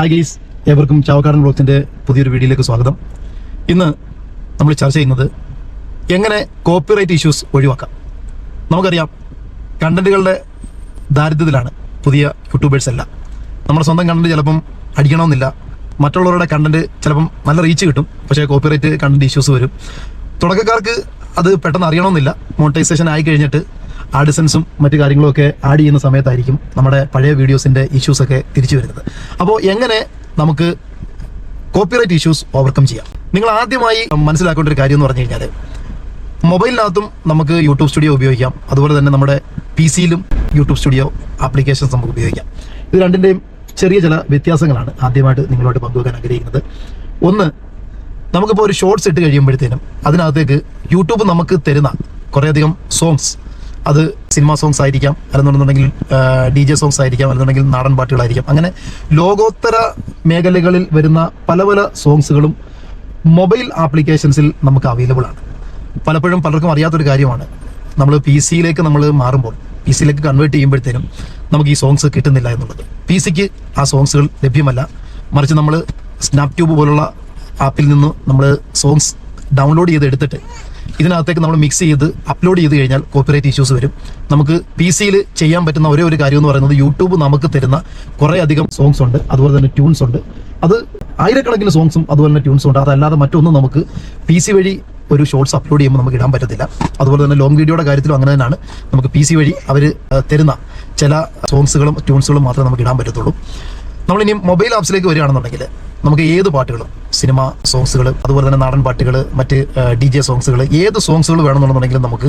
Hi guys ഏവർക്കും ചാവക്കാടൻ ബ്ലോഗ്സിന്റെ പുതിയൊരു വീഡിയോയിലേക്ക് സ്വാഗതം. ഇന്ന് നമ്മൾ ചർച്ച ചെയ്യുന്നത് എങ്ങനെ കോപ്പിറൈറ്റ് ഇഷ്യൂസ് ഒഴിവാക്കാം. നമുക്കറിയാം കണ്ടന്റുകളുടെ ദാരിദ്ര്യത്തിലാണ് പുതിയ യൂട്യൂബേഴ്സ് എല്ലാം. നമ്മുടെ സ്വന്തം കണ്ടന്റ് ചിലപ്പം അടിക്കണമെന്നില്ല. മറ്റുള്ളവരുടെ കണ്ടന്റ് ചിലപ്പം നല്ല റീച്ച് കിട്ടും. പക്ഷേ കോപ്പിറൈറ്റ് കണ്ടന്റ് ഇഷ്യൂസ് വരും. തുടക്കക്കാർക്ക് അത് പെട്ടെന്ന് അറിയണമെന്നില്ല. മോണിറ്റൈസേഷൻ ആയി കഴിഞ്ഞിട്ട് ആഡിസൻസും മറ്റു കാര്യങ്ങളും ഒക്കെ ആഡ് ചെയ്യുന്ന സമയത്തായിരിക്കും നമ്മുടെ പഴയ വീഡിയോസിന്റെ ഇഷ്യൂസൊക്കെ തിരിച്ചു വരുന്നത്. അപ്പോൾ എങ്ങനെ നമുക്ക് കോപ്പിറൈറ്റ് ഇഷ്യൂസ് ഓവർകം ചെയ്യാം? നിങ്ങൾ ആദ്യമായി മനസ്സിലാക്കേണ്ട ഒരു കാര്യം എന്ന് പറഞ്ഞു കഴിഞ്ഞാൽ മൊബൈലിനകത്തും നമുക്ക് യൂട്യൂബ് സ്റ്റുഡിയോ ഉപയോഗിക്കാം. അതുപോലെ തന്നെ നമ്മുടെ പി സിയിലും യൂട്യൂബ് സ്റ്റുഡിയോ ആപ്ലിക്കേഷൻസ് നമുക്ക് ഉപയോഗിക്കാം. ഇത് രണ്ടിന്റെയും ചെറിയ ചില വ്യത്യാസങ്ങളാണ് ആദ്യമായിട്ട് നിങ്ങളോട് പങ്കുവെക്കാൻ ആഗ്രഹിക്കുന്നത്. ഒന്ന് നമുക്കിപ്പോൾ ഒരു ഷോർട്സ് ഇട്ട് കഴിയുമ്പോഴത്തേനും അതിനകത്തേക്ക് യൂട്യൂബ് നമുക്ക് തരുന്ന കുറേയധികം സോങ്സ് അത് സിനിമാ സോങ്സ് ആയിരിക്കാം അല്ലെന്നുണ്ടെന്നുണ്ടെങ്കിൽ ഡി ജെ സോങ്സ് ആയിരിക്കാം അല്ലെന്നുണ്ടെങ്കിൽ നാടൻ പാട്ടുകളായിരിക്കാം. അങ്ങനെ ലോകോത്തര മേഖലകളിൽ വരുന്ന പല പല സോങ്സുകളും മൊബൈൽ ആപ്ലിക്കേഷൻസിൽ നമുക്ക് അവൈലബിൾ ആണ്. പലപ്പോഴും പലർക്കും അറിയാത്തൊരു കാര്യമാണ്. നമ്മൾ പി സിയിലേക്ക് നമ്മൾ മാറുമ്പോൾ പി സിയിലേക്ക് കൺവേർട്ട് ചെയ്യുമ്പോഴത്തേനും നമുക്ക് ഈ സോങ്സ് കിട്ടുന്നില്ല എന്നുള്ളത്. പി സിക്ക് ആ സോങ്സുകൾ ലഭ്യമല്ല. മറിച്ച് നമ്മൾ സ്നാപ് ട്യൂബ് പോലുള്ള ആപ്പിൽ നിന്ന് നമ്മൾ സോങ്സ് ഡൗൺലോഡ് ചെയ്ത് എടുത്തിട്ട് ഇതിനകത്തേക്ക് നമ്മൾ മിക്സ് ചെയ്ത് അപ്ലോഡ് ചെയ്ത് കഴിഞ്ഞാൽ കോപ്പിറൈറ്റ് ഇഷ്യൂസ് വരും. നമുക്ക് പി സിയിൽ ചെയ്യാൻ പറ്റുന്ന ഒരേ ഒരു കാര്യം എന്ന് പറയുന്നത് യൂട്യൂബ് നമുക്ക് തരുന്ന കുറേ അധികം സോങ്സ് ഉണ്ട്. അതുപോലെ തന്നെ ട്യൂൺസ് ഉണ്ട്. അത് ആയിരക്കണക്കിന് സോങ്സും അതുപോലെ തന്നെ ട്യൂൺസും ഉണ്ട്. അതല്ലാതെ മറ്റൊന്നും നമുക്ക് പി സി വഴി ഒരു ഷോർട്സ് അപ്ലോഡ് ചെയ്യുമ്പോൾ നമുക്ക് ഇടാൻ പറ്റത്തില്ല. അതുപോലെ തന്നെ ലോങ് വീഡിയോയുടെ കാര്യത്തിലും അങ്ങനെ തന്നെയാണ്. നമുക്ക് പി സി വഴി അവർ തരുന്ന ചില സോങ്സുകളും ട്യൂൺസുകളും മാത്രമേ നമുക്ക് ഇടാൻ പറ്റത്തുള്ളൂ. നമ്മളിനി മൊബൈൽ ആപ്സിലേക്ക് വരികയാണെന്നുണ്ടെങ്കിൽ നമുക്ക് ഏത് പാട്ടുകളും സിനിമ സോങ്സുകൾ അതുപോലെ തന്നെ നാടൻ പാട്ടുകൾ മറ്റ് ഡി ജെ സോങ്സുകൾ ഏത് സോങ്സുകൾ വേണമെന്നുണ്ടെങ്കിലും നമുക്ക്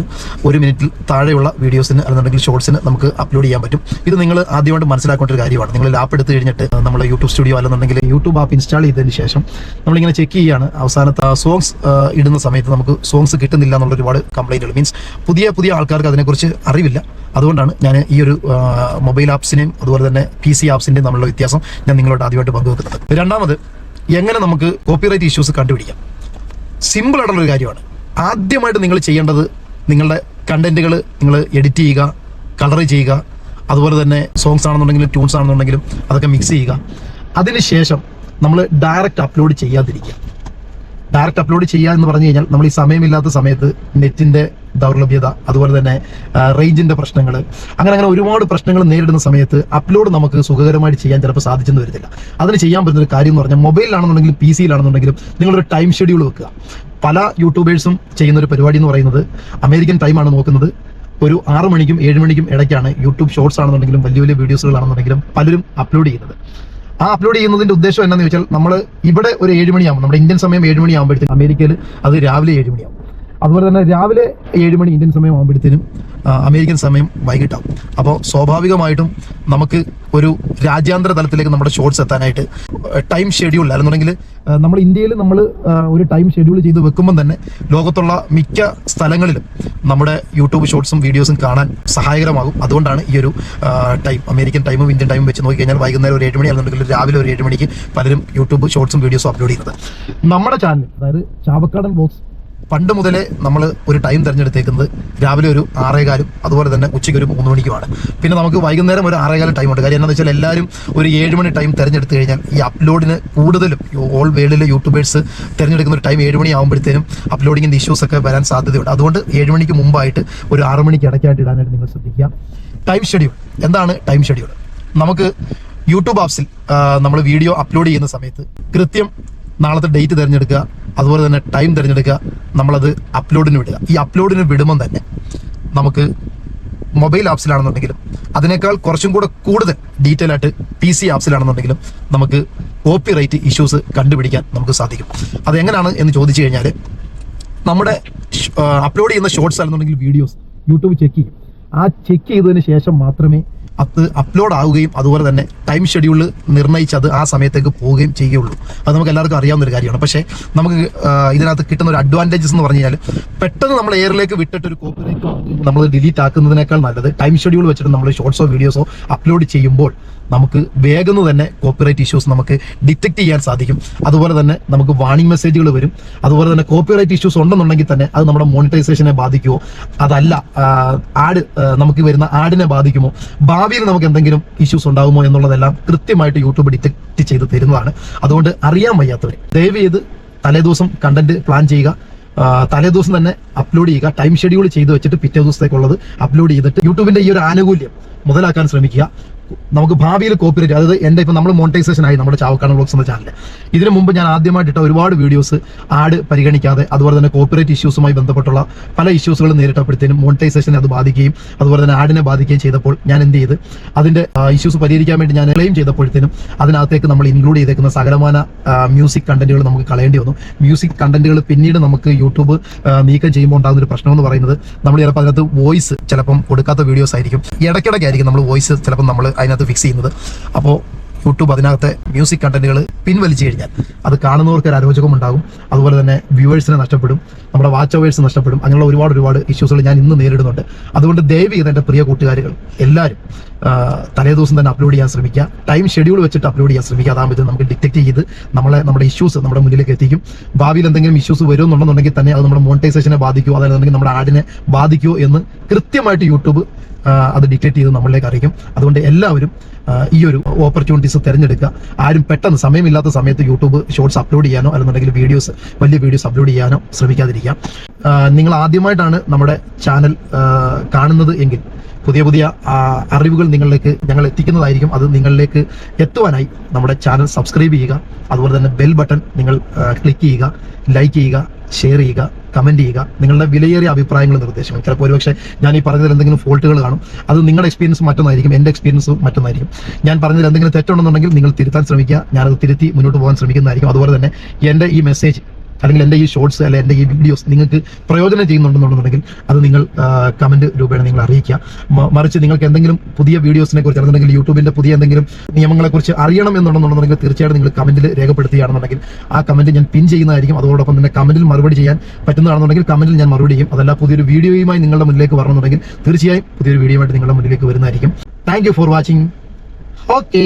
ഒരു മിനിറ്റിൽ താഴെയുള്ള വീഡിയോസിന് അല്ലെന്നുണ്ടെങ്കിൽ ഷോർട്സിന് നമുക്ക് അപ്ലോഡ് ചെയ്യാൻ പറ്റും. ഇത് നിങ്ങൾ ആദ്യമായിട്ട് മനസ്സിലാക്കേണ്ട ഒരു കാര്യമാണ്. നിങ്ങൾ ലാപ്പ് എടുത്ത് കഴിഞ്ഞിട്ട് നമ്മൾ യൂട്യൂബ് സ്റ്റുഡിയോ അല്ലെന്നുണ്ടെങ്കിൽ യൂട്യൂബ് ആപ്പ് ഇൻസ്റ്റാൾ ചെയ്തതിന് ശേഷം നമ്മളിങ്ങനെ ചെക്ക് ചെയ്യുകയാണ് അവസാനത്തെ സോങ്സ് ഇടുന്ന സമയത്ത് നമുക്ക് സോങ്സ് കിട്ടുന്നില്ല എന്നുള്ള ഒരുപാട് കംപ്ലൈന്റുകൾ മീൻസ് പുതിയ പുതിയ ആൾക്കാർക്ക് അതിനെക്കുറിച്ച് അറിവില്ല. അതുകൊണ്ടാണ് ഞാൻ ഈ ഒരു മൊബൈൽ ആപ്സിനെയും അതുപോലെ തന്നെ പി സി ആപ്സിന്റെയും തമ്മിലുള്ള വ്യത്യാസം ഞാൻ നിങ്ങളോട് ആദ്യമായിട്ട് പങ്കുവെക്കുന്നത്. രണ്ടാമത് എങ്ങനെ നമുക്ക് കോപ്പിറൈറ്റ് ഇഷ്യൂസ് കണ്ടുപിടിക്കാം? സിമ്പിൾ ആയിട്ടുള്ള ഒരു കാര്യമാണ്. ആദ്യമായിട്ട് നിങ്ങൾ ചെയ്യേണ്ടത് നിങ്ങളുടെ കണ്ടന്റുകൾ നിങ്ങൾ എഡിറ്റ് ചെയ്യുക കളർ ചെയ്യുക അതുപോലെ തന്നെ സോങ്സ് ആണെന്നുണ്ടെങ്കിലും ട്യൂൺസ് ആണെന്നുണ്ടെങ്കിലും അതൊക്കെ മിക്സ് ചെയ്യുക. അതിനുശേഷം നമ്മൾ ഡയറക്റ്റ് അപ്ലോഡ് ചെയ്യാതിരിക്കുക. ഡയറക്റ്റ് അപ്ലോഡ് ചെയ്യുക എന്ന് പറഞ്ഞു കഴിഞ്ഞാൽ നമ്മൾ ഈ സമയമില്ലാത്ത സമയത്ത് നെറ്റിന്റെ ദൗർലഭ്യത അതുപോലെ തന്നെ റേഞ്ചിന്റെ പ്രശ്നങ്ങൾ അങ്ങനെ അങ്ങനെ ഒരുപാട് പ്രശ്നങ്ങൾ നേരിടുന്ന സമയത്ത് അപ്ലോഡ് നമുക്ക് സുഖകരമായിട്ട് ചെയ്യാൻ ചിലപ്പോൾ സാധിച്ചെന്ന് വരത്തില്ല അതിന് ചെയ്യാൻ പറ്റുന്ന ഒരു കാര്യം എന്ന് പറഞ്ഞാൽ മൊബൈലിലാണെന്നുണ്ടെങ്കിലും പി സിയിലാണെന്നുണ്ടെങ്കിലും നിങ്ങളൊരു ടൈം ഷെഡ്യൂൾ വെക്കുക. പല യൂട്യൂബേഴ്സും ചെയ്യുന്ന ഒരു പരിപാടി എന്ന് പറയുന്നത് അമേരിക്കൻ ടൈമാണ് നോക്കുന്നത്. ഒരു ആറ് മണിക്കും ഏഴ് മണിക്കും ഇടയ്ക്കാണ് യൂട്യൂബ് ഷോർട്സ് ആണെന്നുണ്ടെങ്കിലും വലിയ വലിയ വീഡിയോസുകളാണെന്നുണ്ടെങ്കിലും പലരും അപ്ലോഡ് ചെയ്യുന്നത്. ആ അപ്ലോഡ് ചെയ്യുന്നതിന്റെ ഉദ്ദേശം എന്താണെന്ന് വെച്ചാൽ നമ്മൾ ഇവിടെ ഒരു ഏഴ് മണിയാകും നമ്മുടെ ഇന്ത്യൻ സമയം ഏഴ് മണിയാകുമ്പോഴത്തേക്കും അമേരിക്കയിൽ അത് രാവിലെ ഏഴ് മണിയാവും അതുപോലെ തന്നെ രാവിലെ ഏഴ് മണി ഇന്ത്യൻ സമയം ആകുമ്പോഴത്തേനും അമേരിക്കൻ സമയം വൈകിട്ടാവും. അപ്പോൾ സ്വാഭാവികമായിട്ടും നമുക്ക് ഒരു രാജ്യാന്തര തലത്തിലേക്ക് നമ്മുടെ ഷോർട്സ് എത്താനായിട്ട് ടൈം ഷെഡ്യൂൾ അല്ലെന്നുണ്ടെങ്കിൽ നമ്മൾ ഇന്ത്യയിൽ നമ്മൾ ഒരു ടൈം ഷെഡ്യൂൾ ചെയ്ത് വെക്കുമ്പോൾ തന്നെ ലോകത്തുള്ള മിക്ക സ്ഥലങ്ങളിലും നമ്മുടെ യൂട്യൂബ് ഷോർട്സും വീഡിയോസും കാണാൻ സഹായകരമാകും. അതുകൊണ്ടാണ് ഈ ഒരു ടൈം അമേരിക്കൻ ടൈമും ഇന്ത്യൻ ടൈമും വെച്ച് നോക്കി കഴിഞ്ഞാൽ വൈകുന്നേരം ഒരു ഏഴ് മണി അല്ലെന്നുണ്ടെങ്കിൽ രാവിലെ ഒരു ഏഴ് മണിക്ക് പലരും യൂട്യൂബ് ഷോർട്സും വീഡിയോസും അപ്ലോഡ് ചെയ്യുന്നത്. നമ്മുടെ ചാനൽ അതായത് ചാവക്കാടൻ ബോക്സ് പണ്ട് മുതലേ നമ്മൾ ഒരു ടൈം തിരഞ്ഞെടുത്തേക്കുന്നത് രാവിലെ ഒരു ആറേകാലും അതുപോലെ തന്നെ ഉച്ചയ്ക്ക് ഒരു മൂന്ന് മണിക്കുമാണ്. പിന്നെ നമുക്ക് വൈകുന്നേരം ഒരു ആറേകാലം ടൈം ഉണ്ട്. കാര്യം എന്താണെന്ന് വെച്ചാൽ എല്ലാവരും ഒരു ഏഴ് മണി ടൈം തിരഞ്ഞെടുത്ത് കഴിഞ്ഞാൽ ഈ അപ്ലോഡിന് കൂടുതലും ഓൾ വേൾഡിലെ യൂട്യൂബേഴ്സ് തിരഞ്ഞെടുക്കുന്ന ഒരു ടൈം ഏഴ് മണി ആകുമ്പോഴത്തേനും അപ്ലോഡിങ്ങിന്റെ ഇഷ്യൂസ് ഒക്കെ വരാൻ സാധ്യതയുണ്ട്. അതുകൊണ്ട് ഏഴ് മണിക്ക് മുമ്പായിട്ട് ഒരു ആറ് മണിക്ക് ഇടയ്ക്കായിട്ട് ഇടാനായിട്ട് നിങ്ങൾ ശ്രദ്ധിക്കുക. ടൈം ഷെഡ്യൂൾ എന്താണ് ടൈം ഷെഡ്യൂൾ നമുക്ക് യൂട്യൂബ് ആപ്സിൽ നമ്മൾ വീഡിയോ അപ്ലോഡ് ചെയ്യുന്ന സമയത്ത് കൃത്യം നാളത്തെ ഡേറ്റ് തിരഞ്ഞെടുക്കുക അതുപോലെ തന്നെ ടൈം തിരഞ്ഞെടുക്കുക നമ്മളത് അപ്ലോഡിന് വിടുക. ഈ അപ്ലോഡിന് വിടുമ്പം തന്നെ നമുക്ക് മൊബൈൽ ആപ്സിലാണെന്നുണ്ടെങ്കിലും അതിനേക്കാൾ കുറച്ചും കൂടെ കൂടുതൽ ഡീറ്റെയിൽ ആയിട്ട് പി സി ആപ്സിലാണെന്നുണ്ടെങ്കിലും നമുക്ക് കോപ്പി റൈറ്റ് ഇഷ്യൂസ് കണ്ടുപിടിക്കാൻ നമുക്ക് സാധിക്കും. അതെങ്ങനെയാണ് എന്ന് ചോദിച്ചു കഴിഞ്ഞാൽ നമ്മുടെ അപ്ലോഡ് ചെയ്യുന്ന ഷോർട്സ് ആണെന്നുണ്ടെങ്കിൽ വീഡിയോസ് യൂട്യൂബ് ചെക്ക് ചെയ്യും. ആ ചെക്ക് ചെയ്തതിന് ശേഷം മാത്രമേ അത് അപ്ലോഡ് ആവുകയും അതുപോലെ തന്നെ ടൈം ഷെഡ്യൂൾ നിർണയിച്ച് അത് ആ സമയത്തേക്ക് പോവുകയും ചെയ്യുകയുള്ളൂ. അത് നമുക്ക് എല്ലാവർക്കും അറിയാവുന്ന ഒരു കാര്യമാണ്. പക്ഷേ നമുക്ക് ഇതിനകത്ത് കിട്ടുന്ന ഒരു അഡ്വാന്റേജസ് എന്ന് പറഞ്ഞു കഴിഞ്ഞാൽ പെട്ടെന്ന് നമ്മൾ എയറിലേക്ക് വിട്ടിട്ട് ഒരു കോപ്പിറൈറ്റ് നമ്മൾ ഡിലീറ്റ് ആക്കുന്നതിനേക്കാൾ നല്ലത് ടൈം ഷെഡ്യൂൾ വെച്ചിട്ട് നമ്മൾ ഷോർട്സോ വീഡിയോസോ അപ്ലോഡ് ചെയ്യുമ്പോൾ നമുക്ക് വേഗം തന്നെ കോപ്പിറൈറ്റ് ഇഷ്യൂസ് നമുക്ക് ഡിറ്റക്ട് ചെയ്യാൻ സാധിക്കും. അതുപോലെ തന്നെ നമുക്ക് വാണിംഗ് മെസ്സേജുകൾ വരും. അതുപോലെ തന്നെ കോപ്പിറൈറ്റ് ഇഷ്യൂസ് ഉണ്ടെന്നുണ്ടെങ്കിൽ തന്നെ അത് നമ്മുടെ മോണിറ്റൈസേഷനെ ബാധിക്കുമോ? അതല്ല ആഡ് നമുക്ക് വരുന്ന ആഡിനെ ബാധിക്കുമോ? ഭാവിയിൽ നമുക്ക് എന്തെങ്കിലും ഇഷ്യൂസ് ഉണ്ടാകുമോ എന്നുള്ളതെല്ലാം കൃത്യമായിട്ട് യൂട്യൂബ് ഡിറ്റക്ട് ചെയ്ത് തരുന്നതാണ്. അതുകൊണ്ട് അറിയാൻ വയ്യാത്തവർ ദയവ് ചെയ്ത് തലേദിവസം കണ്ടന്റ് പ്ലാൻ ചെയ്യുക. തലേദിവസം തന്നെ അപ്ലോഡ് ചെയ്യുക. ടൈം ഷെഡ്യൂൾ ചെയ്ത് വെച്ചിട്ട് പിറ്റേ ദിവസത്തേക്കുള്ളത് അപ്ലോഡ് ചെയ്തിട്ട് യൂട്യൂബിന്റെ ഈ ഒരു ആനുകൂല്യം മുതലാക്കാൻ ശ്രമിക്കുക. നമുക്ക് ഭാവിയിൽ കോപ്പിറേറ്റ് അതായത് എന്റെ ഇപ്പം നമ്മൾ മോണിറ്റൈസേഷൻ ആയി നമ്മുടെ ചാവക്കാട് ബ്ലോക്സ് എന്ന ചാനൽ ഇതിനു മുമ്പ് ഞാൻ ആദ്യമായിട്ട് ഇട്ട ഒരുപാട് വീഡിയോസ് ആഡ് പരിഗണിക്കാതെ അതുപോലെ തന്നെ കോപ്പിറേറ്റ് ഇഷ്യൂസുമായി ബന്ധപ്പെട്ടുള്ള പല ഇഷ്യൂസുകളും നേരിട്ടപ്പോഴത്തേനും മോണിറ്റൈസേഷനെ അത് ബാധിക്കുകയും അതുപോലെ തന്നെ ആഡിനെ ബാധിക്കുകയും ചെയ്തപ്പോൾ ഞാൻ എന്ത് ചെയ്ത് അതിന്റെ ഇഷ്യൂസ് പരിഹരിക്കാൻ വേണ്ടി ഞാൻ ക്ലെയിം ചെയ്തപ്പോഴത്തേനും അതിനകത്തേക്ക് നമ്മൾ ഇൻക്ലൂഡ് ചെയ്തേക്കുന്ന സകലമാന മ്യൂസിക് കണ്ടന്റുകൾ നമുക്ക് കളയേണ്ടി വന്നു. മ്യൂസിക് കണ്ടന്റുകൾ പിന്നീട് നമുക്ക് യൂട്യൂബ് നീക്കം ചെയ്യുമ്പോൾ ഉണ്ടാകുന്ന ഒരു പ്രശ്നം എന്ന് പറയുന്നത് നമ്മൾ ചിലപ്പോൾ അതിനകത്ത് വോയിസ് ചിലപ്പം കൊടുക്കാത്ത വീഡിയോസ് ആയിരിക്കും. ഇടയ്ക്കിടയ്ക്കായിരിക്കും നമ്മൾ വോയിസ് ചിലപ്പം നമ്മൾ അതിനകത്ത് ഫിക്സ് ചെയ്യുന്നത്. അപ്പോൾ യൂട്യൂബ് അതിനകത്തെ മ്യൂസിക് കണ്ടന്റുകൾ പിൻവലിച്ചു കഴിഞ്ഞാൽ അത് കാണുന്നവർക്ക് ഒരു അരോചകം ഉണ്ടാകും അതുപോലെ തന്നെ വ്യൂവേഴ്സിനെ നഷ്ടപ്പെടും. നമ്മുടെ വാച്ച് അവേഴ്സ് നഷ്ടപ്പെടും. അങ്ങനെയുള്ള ഒരുപാട് ഒരുപാട് ഇഷ്യൂസുകൾ ഞാൻ ഇന്ന് നേരിടുന്നുണ്ട്. അതുകൊണ്ട് ദയവ് ചെയ്ത് എന്റെ പ്രിയ കൂട്ടുകാരുകൾ എല്ലാവരും തലേ ദിവസം തന്നെ അപ്ലോഡ് ചെയ്യാൻ ശ്രമിക്കുക. ടൈം ഷെഡ്യൂൾ വെച്ചിട്ട് അപ്ലോഡ് ചെയ്യാൻ ശ്രമിക്കുക. അതാകുമ്പോൾ നമുക്ക് ഡിറ്റക്ട് ചെയ്ത് നമ്മളെ നമ്മുടെ ഇഷ്യൂസ് നമ്മുടെ മുന്നിലേക്ക് എത്തിക്കും. ഭാവിയിൽ എന്തെങ്കിലും ഇഷ്യൂസ് വരുമെന്നുണ്ടെന്നുണ്ടെങ്കിൽ തന്നെ അത് നമ്മുടെ മോണിറ്റൈസേഷനെ ബാധിക്കുമോ? അതല്ലെന്നുണ്ടെങ്കിൽ നമ്മുടെ ആഡിനെ ബാധിക്കുമോ എന്ന് കൃത്യമായിട്ട് യൂട്യൂബ് അത് ഡിക്റ്റേറ്റ് ചെയ്ത് നമ്മളിലേക്ക് അറിയിക്കും. അതുകൊണ്ട് എല്ലാവരും ഈ ഒരു ഓപ്പർച്യൂണിറ്റീസ് തിരഞ്ഞെടുക്കുക. ആരും പെട്ടെന്ന് സമയമില്ലാത്ത സമയത്ത് യൂട്യൂബ് ഷോർട്സ് അപ്ലോഡ് ചെയ്യാനോ അല്ലെന്നുണ്ടെങ്കിൽ വീഡിയോസ് വലിയ വീഡിയോസ് അപ്ലോഡ് ചെയ്യാനോ ശ്രമിക്കാതിരിക്കുക. നിങ്ങൾ ആദ്യമായിട്ടാണ് നമ്മുടെ ചാനൽ കാണുന്നത് എങ്കിൽ പുതിയ പുതിയ അറിവുകൾ നിങ്ങളിലേക്ക് ഞങ്ങൾ എത്തിക്കുന്നതായിരിക്കും. അത് നിങ്ങളിലേക്ക് എത്തുവാനായി നമ്മുടെ ചാനൽ സബ്സ്ക്രൈബ് ചെയ്യുക. അതുപോലെ തന്നെ ബെൽ ബട്ടൺ നിങ്ങൾ ക്ലിക്ക് ചെയ്യുക ലൈക്ക് ചെയ്യുക ഷെയർ ചെയ്യുക. കമന്റ് ചെയ്യുക. നിങ്ങളുടെ വിലയേറിയ അഭിപ്രായങ്ങളും നിർദ്ദേശങ്ങളും. ചിലപ്പോൾ ഒരുപക്ഷെ ഞാൻ ഈ പറഞ്ഞതിൽ എന്തെങ്കിലും ഫോൾട്ടുകൾ കാണും. അത് നിങ്ങളുടെ എക്സ്പീരിയൻസ് മറ്റൊന്നായിരിക്കും. എന്റെ എക്സ്പീരിയൻസ് മറ്റൊന്നായിരിക്കും. ഞാൻ പറഞ്ഞതിൽ എന്തെങ്കിലും തെറ്റുണ്ടെന്നുണ്ടെങ്കിൽ നിങ്ങൾ തിരുത്താൻ ശ്രമിക്കുക. ഞാനത് തിരുത്തി മുന്നോട്ട് പോകാൻ ശ്രമിക്കുന്നതായിരിക്കും. അതുപോലെ തന്നെ എന്റെ ഈ മെസ്സേജ് അല്ലെങ്കിൽ എന്റെ ഈ ഷോർട്സ് അല്ലെങ്കിൽ എന്റെ ഈ വീഡിയോസ് നിങ്ങൾക്ക് പ്രയോജനം ചെയ്യുന്നുണ്ടെന്നുണ്ടെന്നുണ്ടെങ്കിൽ അത് നിങ്ങൾ കമന്റ് രൂപേണ നിങ്ങൾ അറിയിക്കുക. മറിച്ച് നിങ്ങൾക്ക് എന്തെങ്കിലും പുതിയ വീഡിയോസിനെ കുറിച്ച് അല്ലെന്നുണ്ടെങ്കിൽ യൂട്യൂബിന്റെ പുതിയ എന്തെങ്കിലും നിയമങ്ങളെക്കുറിച്ച് അറിയണം എന്നുണ്ടെന്നുണ്ടെങ്കിൽ തീർച്ചയായിട്ടും നിങ്ങൾ കമന്റിൽ രേഖപ്പെടുത്തുകയാണെന്നുണ്ടെങ്കിൽ ആ കമന്റ് ഞാൻ പിൻ ചെയ്യുന്നതായിരിക്കും. അതോടൊപ്പം തന്നെ കമന്റിൽ മറുപടി ചെയ്യാൻ പറ്റുന്നതാണെന്നുണ്ടെങ്കിൽ കമന്റിൽ ഞാൻ മറുപടി ചെയ്യും. അതല്ല പുതിയൊരു വീഡിയോയുമായി നിങ്ങളുടെ മുന്നിലേക്ക് വരണമെന്നുണ്ടെങ്കിൽ തീർച്ചയായും പുതിയൊരു വീഡിയോ ആയിട്ട് നിങ്ങളുടെ മുന്നിലേക്ക് വരുന്നതായിരിക്കും. Thank for watching okay